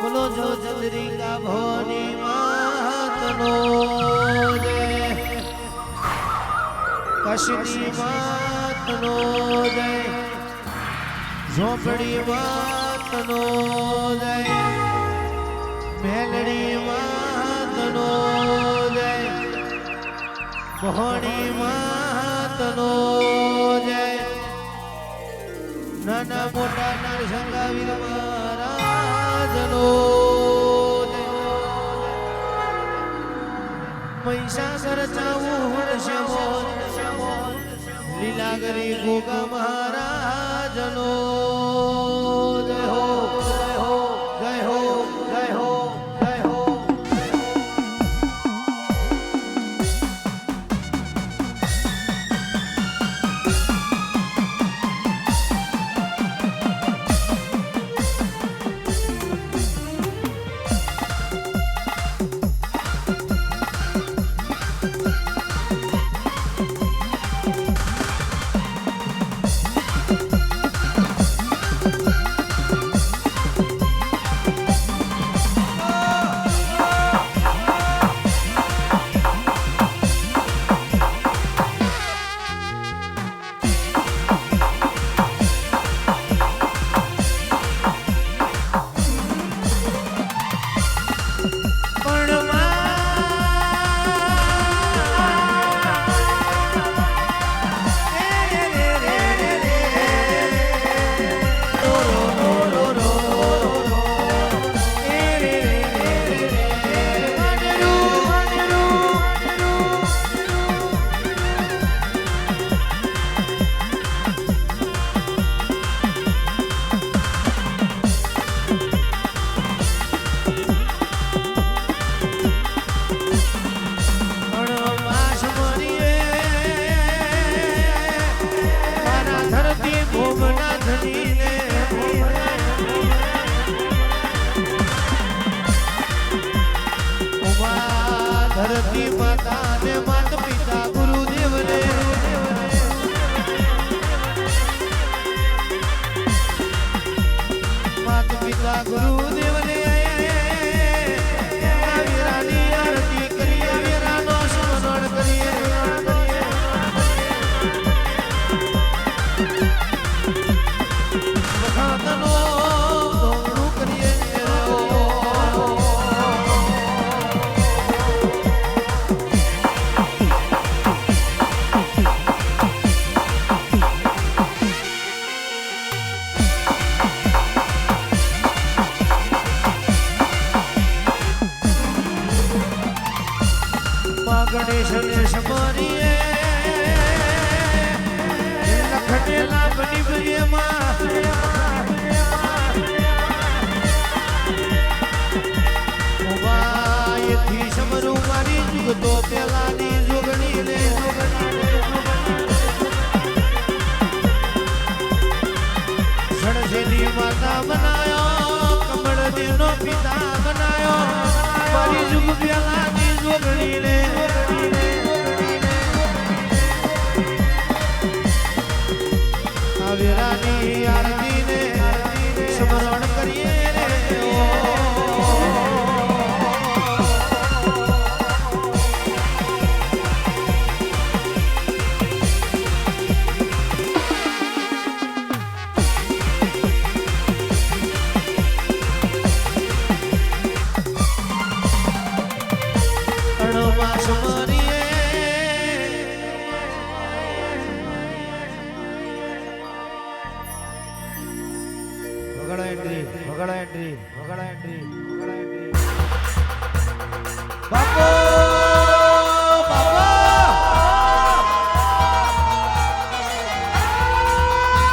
બોલો જો ચંદ્રિકા ભોની માતનો જય કશની માતનો જય ઝોપડી માતનો જય મેલડી માતનો જય ભોણી માતનો જય નાના મોટા નરસંગાવીર મહારાજનો જય. મહિષાસુર ચાવું લીલા લીલાગરી ગોગા મહારાજનો માં ગણેશ ને સમરીએ લખને લાભની પ્રિયમાં ઉમાયથી સમરું મારી જુગ તો પેલાની જોગણી ને સણસેની માતા બનાયો કમળ દેનો પિતા બનાયો મારી જુગ પેલાની જોગણી વગાડો એન્ટ્રી વગાડો એન્ટ્રી વગાડો એન્ટ્રી બાપો બાપો.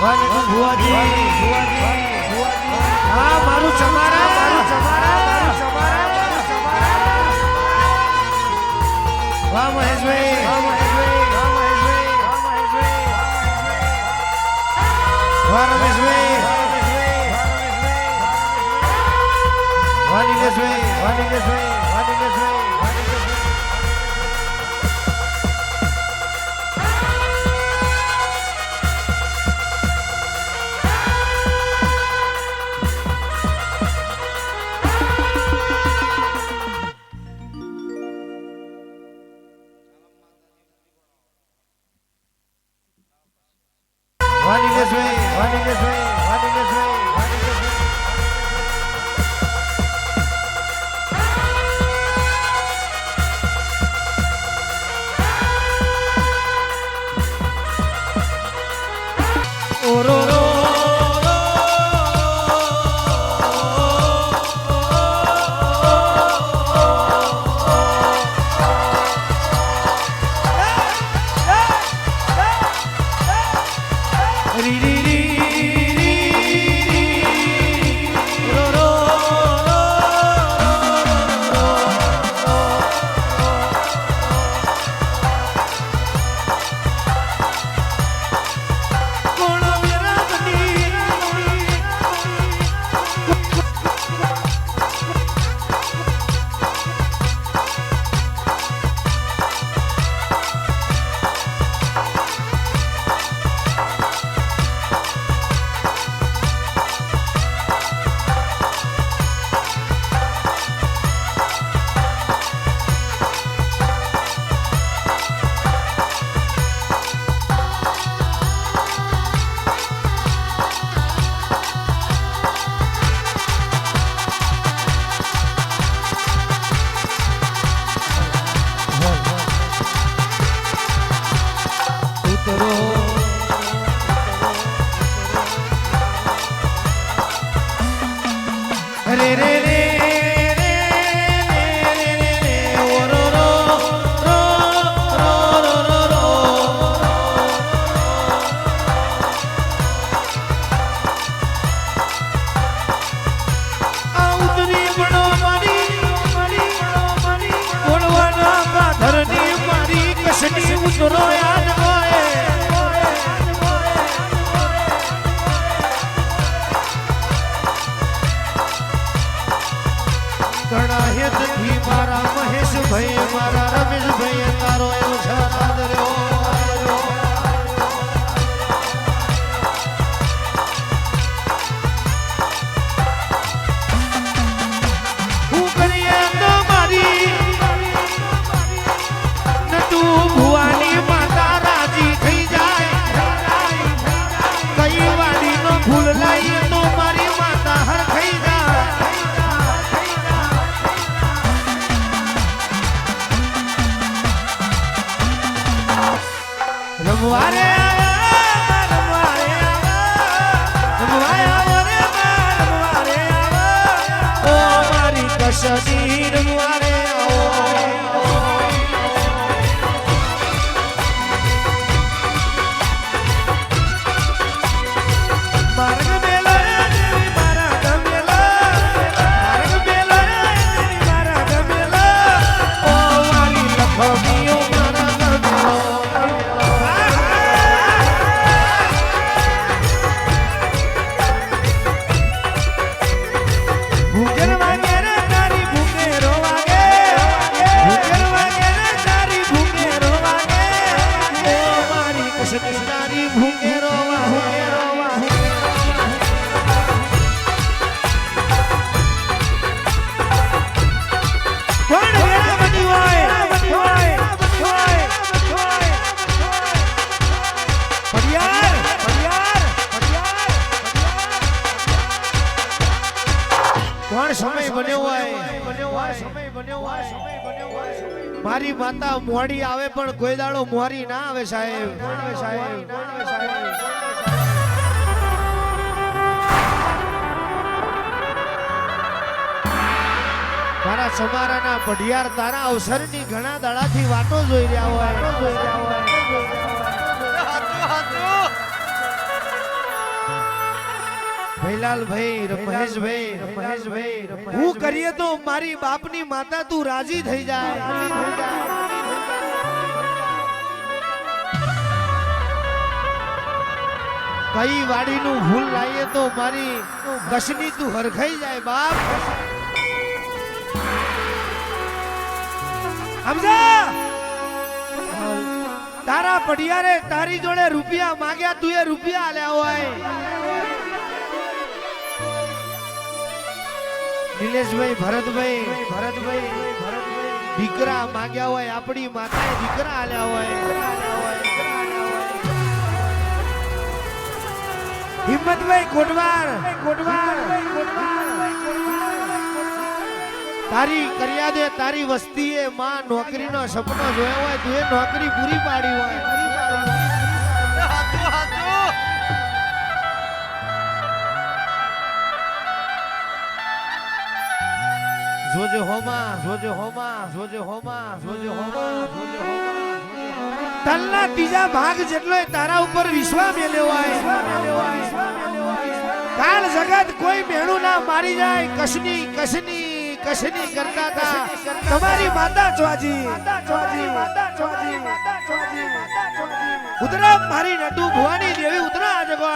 ભુવાજી ભુવાજી. હા, મારું ચમારા. મારું ચમારા મારું ચમારા મારું ચમારા વાહ મહેશભાઈ વાહ મહેશભાઈ. વાહ મહેશભાઈ. વાહ મહેશભાઈ. વાહ, Rameshbhai. this way, running this way, running this way, running this way. Running this way, running this way. oro મારા મહેશભાઈ મારા રમેશભાઈ તારો એવો શરાદ કસદી રમવારે મારી માતા મોડી આવે પણ કોઈ દાડો મોરી ના આવે સાહેબ. સાહેબ. મારા સમારાના પઢિયાર તારા અવસરની ઘણા દાડાથી વાતો જોઈ રહ્યા હોય. જોઈ રહ્યા ભૈલાલભાઈ હું કરીએ તો મારી બાપની માતા તું રાજી થઈ જાય. કઈ વાડીનું ભૂલ લાવીએ તો મારી કશની તું હરખાઈ જાય બાપ. સમજા? તારા પડિયારે તારી જોડે રૂપિયા માંગ્યા તું એ રૂપિયા આલ્યા હોય. નિલેશભાઈ, ભરતભાઈ ભરતભાઈ ભરતભાઈ દીકરા માંગ્યા હોય, આપણી માતાએ દીકરા આલ્યા હોય. હિંમતભાઈ કોટવાર કોટવાર તારી કર્યા દે તારી વસ્તીએ માં નોકરીનો સપનો જોયો હોય, તું એ નોકરી પૂરી પાડી હોય. જોજે હોમા જોજે હોમા જોજે હોમા જોજે હોમા તલના ત્રીજા ભાગ જેટલો તારા ઉપર વિશ્વાસ હોય. કાલ જગત કોઈ મેણું ના મારી જાય. કશની કશની કશની કરતા હતા તમારી માતા ચોજી. ઉતરા મારી નટુ ભુવાની દેવી ઉતરા જગો